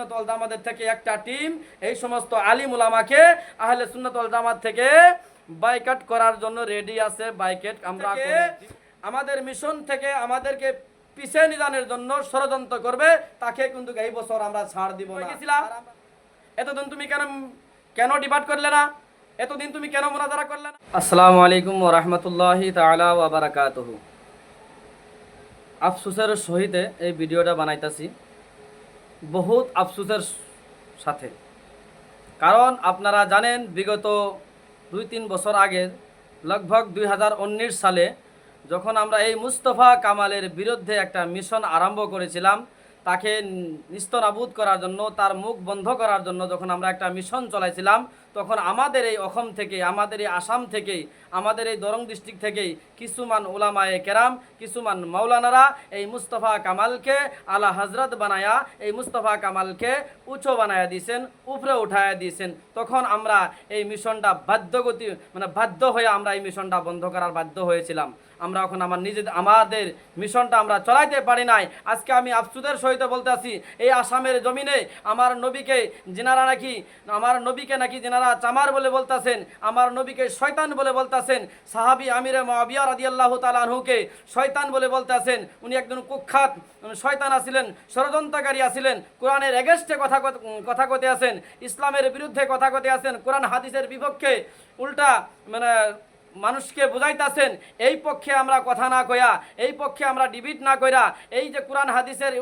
সুন্নত ওয়াল জামাতের থেকে একটা টিম এই সমস্ত আলিম উলামাকে আহলে সুন্নত ওয়াল জামাত থেকে বাইকাট করার জন্য রেডি আছে বাইকেট আমরা আমাদের মিশন থেকে আমাদেরকে পিছিয়ে নিদানের জন্য ষড়যন্ত্র করবে তাকে কিন্তু এই বছর আমরা ছাড় দিব না। এতদিন তুমি কেন কেন ডিবাট করলে না? এতদিন তুমি কেন মোনাজারা করলে না? আসসালামু আলাইকুম রাহমাতুল্লাহি বারাকাতুহু। আফসোসের সহিতে এই ভিডিওটা বানাইতাছি। বহুত আফসোসের সাথে। কারণ আপনারা জানেন, বিগত দুই তিন বছর আগে, লগভগ দুই হাজার উনিশ সালে যখন আমরা এই মুস্তফা কামালের বিরুদ্ধে একটা মিশন আরম্ভ করেছিলাম, তাকে নিস্তনাবুদ করার জন্য, তার মুখ বন্ধ করার জন্য যখন আমরা একটা মিশন চলাইছিলাম তখন আমাদের এই অসম থেকে, আমাদের এই আসাম থেকে, আমাদের এই দরং ডিস্ট্রিক্ট থেকেই কিছুমান ওলামায়ে কেরাম, কিছুমান মাওলানারা এই মুস্তফা কামালকে আলা হজরত বানায়া, এই মুস্তফা কামালকে উঁচু বানায়া দিয়েছেন, উপরে উঠায়া দিয়েছেন। তখন আমরা এই মিশনটা বাধ্যগতি মানে বাধ্য হয়ে আমরা এই মিশনটা বন্ধ করার বাধ্য হয়েছিলাম। আমরা এখন আমার নিজেদের আমাদের মিশনটা আমরা চলাইতে পারি নাই। আজকে আমি আফসুদের সহিত বলতে আছি, এই আসামের জমিনে আমার নবীকে, যেনারা নাকি, আমার নবীকে নাকি যেনারা চামার বলে বলতাছেন, আমার নবীকে শয়তান বলে বলতাছেন। সাহাবি আমিরে মাবিয়া রাদি আল্লাহ তালাহুকে শয়তান বলে বলতেছেন। উনি একজন কুখ্যাত শয়তান আছিলেন, ষড়যন্ত্রকারী আছিলেন, কোরআনের এগেস্টে কথা কথা কতে আছেন, ইসলামের বিরুদ্ধে কথা কতে আছেন, কোরআন হাদিসের বিপক্ষে উল্টা মানে মানুষকে বুঝাইতেছেন, এই পক্ষে আমরা কথা না কইয়া, এই পক্ষে আমরা ডিবিট না কইরা, এই যে কোরআন হাদিসের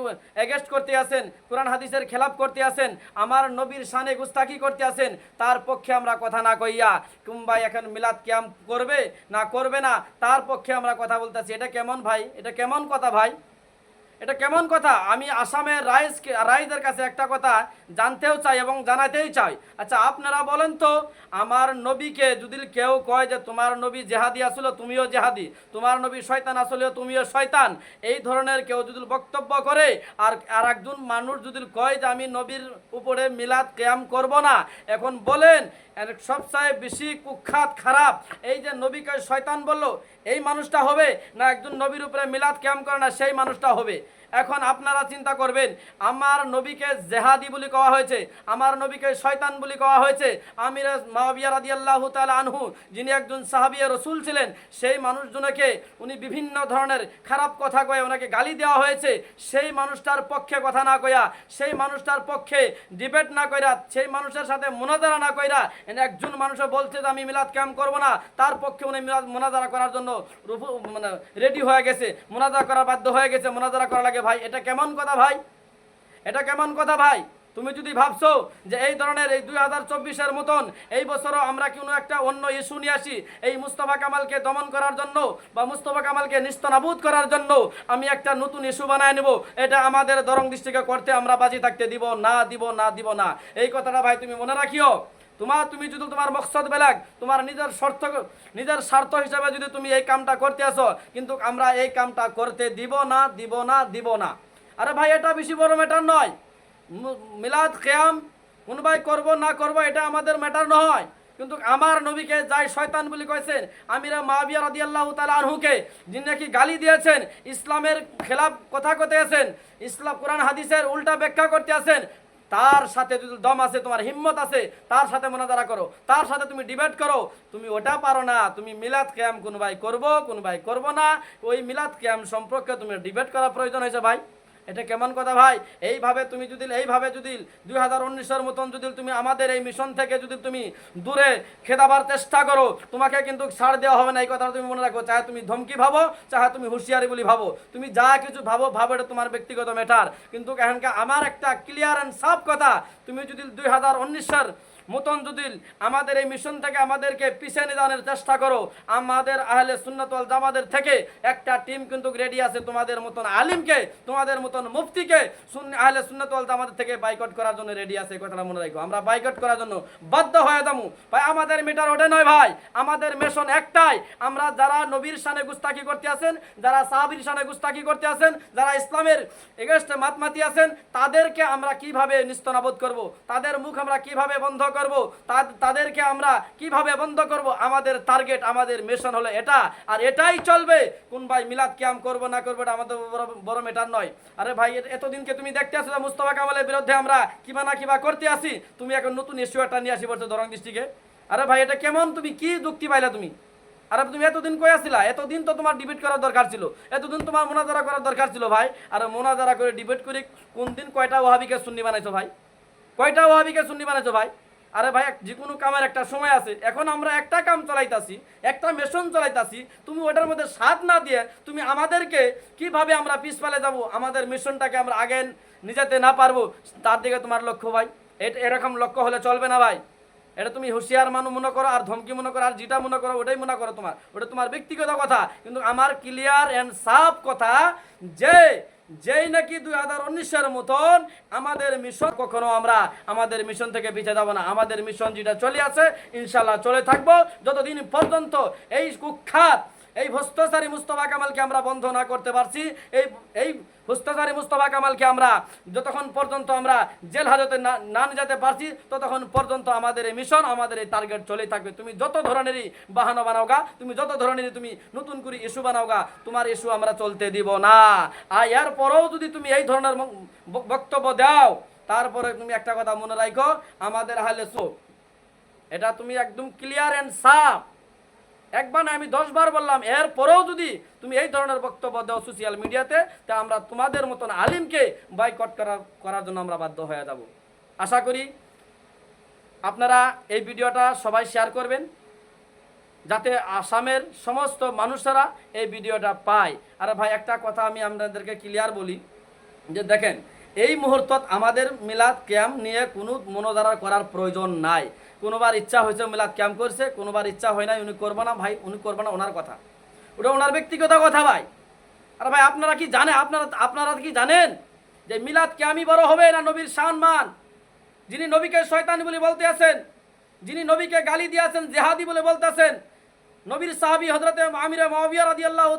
এগেস্ট করতে আছেন, কোরআন হাদিসের খেলাপ করতে আছেন, আমার নবীর সানে গুস্তাকি করতে আছেন, তার পক্ষে আমরা কথা না কইয়া কিংবা এখন মিলাদ ক্যাম করবে না করবে না, তার পক্ষে আমরা কথা বলতেছি। এটা কেমন ভাই? এটা কেমন কথা ভাই? এটা কেমন কথা? আমি আসামের রাইজ রাইজের কাছে একটা কথা জানতেও চাই এবং জানাতেই চাই। আচ্ছা আপনারা বলেন তো, আমার নবীকে যদি কেউ কয় যে তোমার নবী জেহাদি আসলো, তুমিও জেহাদি। তোমার নবী শয়তান আসলেও তুমিও শয়তান। এই ধরনের কেউ যদি বক্তব্য করে, আর আর একজন মানুষ যদি কয় যে আমি নবীর উপরে মিলাদ ক্যাম করব না, এখন বলেন সবচেয়ে বেশি কুখ্যাত খারাপ, এই যে নবীকে শয়তান বলল, এই মানুষটা হবে না একজন নবীর উপরে মিলাদ ক্যাম করে না, সেই মানুষটা হবে। এখন আপনারা চিন্তা করবেন, আমার নবীকে জেহাদি বলে কওয়া হয়েছে, আমার নবীকে শয়তান বলে কওয়া হয়েছে। আমির মাবিয়া রাদি আল্লাহ তাল আনহু, যিনি একজন সাহাবিয়া রসুল ছিলেন, সেই মানুষজনকে উনি বিভিন্ন ধরনের খারাপ কথা কয়ে ওনাকে গালি দেওয়া হয়েছে। সেই মানুষটার পক্ষে কথা না কইয়া, সেই মানুষটার পক্ষে ডিবেট না কইরা, সেই মানুষের সাথে মোনাজারা না কইরা একজন মানুষও বলছে যে, আমি মিলাদ ক্যাম্প করব না। তার পক্ষে উনি মিলাদ মোনাজারা করার জন্য মানে রেডি হয়ে গেছে, মোনাজারা করার বাধ্য হয়ে গেছে, মোনাজারা করা লাগে ভাই, এটা কেমন কথা ভাই? এটা কেমন কথা ভাই? তুমি যদি ভাবছ যে এই ধরনের এই দুই হাজার চব্বিশের মতন এই বছরও আমরা কোনো একটা অন্য ইস্যু নিয়ে আসি, এই মুস্তফা কামালকে দমন করার জন্য বা মুস্তফা কামালকে নিস্তনাবুদ করার জন্য আমি একটা নতুন ইস্যু বানায় নেব, এটা আমাদের দরং দৃষ্টিকে করতে আমরা বাজি থাকতে দিব, না দিব না দিব, না। এই কথাটা ভাই তুমি মনে রাখিও? তোমার তুমি যদি তোমার মকসদ বেলাক তোমার নিজের স্বার্থ নিজের স্বার্থ হিসাবে যদি তুমি এই কামটা করতে আসো কিন্তু আমরা এই কামটা করতে দিব না দিব না দিব না। আরে ভাই, এটা বেশি বড় ম্যাটার নয়। মিলাদ কেয়াম কোন ভাই করব, না করব, এটা আমাদের ম্যাটার নয় কিন্তু আমার নবীকে যাই শয়তান বলে কয়েছেন আমিরা মাবিয়া রাদি আল্লাহ তালা আনহুকে, যিনি নাকি গালি দিয়েছেন, ইসলামের খেলাফ কথা করতে আছেন, ইসলাম, কোরআন, হাদিসের উল্টা ব্যাখ্যা করতে আছেন তার সাথে যদি দম আছে, তোমার হিম্মত আছে, তার সাথে মোনাজারা করো। তার সাথে তুমি ডিবেট করো। তুমি ওটা পারো না। তুমি মিলাদ ক্যাম্প কোন ভাই করব কোন ভাই করব না। ওই মিলাদ ক্যাম্প সম্পর্কে তুমি ডিবেট করা প্রয়োজন হয়েছে ভাই। এটা কেমন কথা ভাই? এইভাবে তুমি যদি, এইভাবে যদি দুই হাজার উনিশের মতন যদি তুমি আমাদের এই মিশন থেকে যদি তুমি দূরে খেদাবার চেষ্টা করো, তোমাকে কিন্তু ছাড় দেওয়া হবে না। এই কথাটা তুমি মনে রাখো। চাহে তুমি ধমকি ভাবো, চাহে তুমি হুঁশিয়ারি বলি ভাবো। তুমি যা কিছু ভাবো ভাবো এটা তোমার ব্যক্তিগত ম্যাটার কিন্তু এখানকার আমার একটা ক্লিয়ার অ্যান্ড সাফ কথা, তুমি যদি দুই হাজার উনিশের মতন যদি আমাদের এই মিশন থেকে আমাদেরকে পিছিয়ে নিদানের চেষ্টা করো। আমাদের আহলে সুন্নতল জামাদের থেকে একটা টিম কিন্তু রেডি আছে তোমাদের মতন আলিমকে, তোমাদের মতন মুফতিকে আহলে সুন্নতল জামাদের থেকে বাইকট করার জন্য রেডি আছে কথাটা মনে রাখো। আমরা বাইকট করার জন্য বাধ্য হয়ে দামু ভাই, আমাদের মিটার ওঠে নয় ভাই। আমাদের মিশন একটাই। আমরা যারা নবীর শানে গুস্তাকি করতে আছেন, যারা সাহাবির শানে গুস্তাকি করতে আছেন, যারা ইসলামের এগেস্টে মাতমাতি আছেন, তাদেরকে আমরা কীভাবে নিস্তনাবোধ করব? তাদের মুখ আমরা কীভাবে বন্ধ করব তাদেরকে আমরা কীভাবে বন্ধ করব? আমাদের টার্গেট আমাদের মিশন হলো এটা, আর এটাই চলবে। কোন ভাই মিলাদ ক্যাম করব, না করব, এটা আমাদের বড় মেটার নয়। আরে ভাই এতদিনকে তুমি দেখতে আসো যে মুস্তফা কামালের বিরুদ্ধে আমরা কিবা না কিবা করতে আসি। তুমি এখন নতুন ইস্যু একটা নিয়ে আসি বলছো দরং ডিস্ট্রিক্টে আরে ভাই, এটা কেমন? তুমি কি যুক্তি পাইলা তুমি? আরে তুমি এতদিন কই আসিলা? এতদিন তো তোমার ডিবেট করার দরকার ছিল। এতদিন তোমার মোনাজারা করার দরকার ছিল ভাই। আর মোনাজারা করে ডিবেট করে কোন দিন কয়টা ওহাবিকে সুন্নি বানাইছো ভাই? কয়টা ওহাবিকে সুন্নি বানাইছো ভাই? আরে ভাই, যে কোনো কামের একটা সময় আছে। এখন আমরা একটা কাম চালাইতাছি, একটা মেশন চালাইতাছি, তুমি ওটার মধ্যে স্বাদ না দিয়ে তুমি আমাদেরকে কীভাবে আমরা পিছপালে যাব, আমাদের মিশনটাকে আমরা আগে নিজেতে না পারব, তার দিকে তোমার লক্ষ্য ভাই। এরকম লক্ষ্য হলে চলবে না ভাই। এটা তুমি হুঁশিয়ার মানু মনে করো, আর ধমকি মনে করো, আর যেটা মনে করো, ওটাই মনে করো তোমার। ওটা তোমার ব্যক্তিগত কথা, কিন্তু আমার ক্লিয়ার অ্যান্ড সাফ কথা যে, যেই নাকি দুই হাজার উনিশের মতন আমাদের মিশন কখনো আমরা আমাদের মিশন থেকে পিছিয়ে যাব না। আমাদের মিশন যেটা চলে আছে ইনশাল্লাহ চলে থাকব। যতদিন পর্যন্ত এই কুখ্যাত এই ভস্তচারী মুস্তফা কামালকে আমরা বন্ধ না করতে পারছি। এই এই ভস্তচারী মুস্তফা কামালকে আমরা যতক্ষণ পর্যন্ত আমরা জেল হাজতে না যেতে পারছি, ততক্ষণ পর্যন্ত আমাদের এই মিশন আমাদের এই টার্গেট চলেই থাকবে। তুমি যত ধরনেরই বাহানা বানাওগা তুমি যত ধরনেরই তুমি নতুন করে ইস্যু বানাওগা তোমার ইস্যু আমরা চলতে দিব না। আর এর পরেও যদি তুমি এই ধরনের বক্তব্য দাও, তারপরে তুমি একটা কথা মনে রাখো আমাদের হালে সো এটা তুমি একদম ক্লিয়ার অ্যান্ড সাফ একবার আমি দশ বার বললাম, এরপরেও যদি তুমি এই ধরনের বক্তব্য দাও সোশ্যাল মিডিয়াতে তা আমরা তোমাদের মতন আলিমকে বয়কট করা, করার জন্য আমরা বাধ্য হয়ে যাব। আশা করি আপনারা এই ভিডিওটা সবাই শেয়ার করবেন, যাতে আসামের সমস্ত মানুষেরা এই ভিডিওটা পায়। আর ভাই, একটা কথা আমি আপনাদেরকে ক্লিয়ার বলি, যে দেখেন, এই মুহূর্তত আমাদের মিলাদ ক্যাম্প নিয়ে কোনো মনোধারা করার প্রয়োজন নাই। কোনোবার ইচ্ছা হয়েছে মিলাদ ক্যাম্প করছে, কোনোবার ইচ্ছা হয় নাই, উনি করব না, ভাই, উনি করব না, ওনার কথা। ওটা ওনার ব্যক্তিগত কথা, ভাই। আর ভাই, আপনারা কি জানে আপনারা আপনারা কি জানেন যে মিলাদ ক্যাম্পই বড় হবে না নবীর সম্মান? যিনি নবীকে শয়তানি বলে বলতে আছেন, যিনি নবীকে গালি দিয়েছেন জেহাদি বলে বলতেছেন নবীর সাহাবী হজরতে আমির মাবিয়া রাদিয়াল্লাহু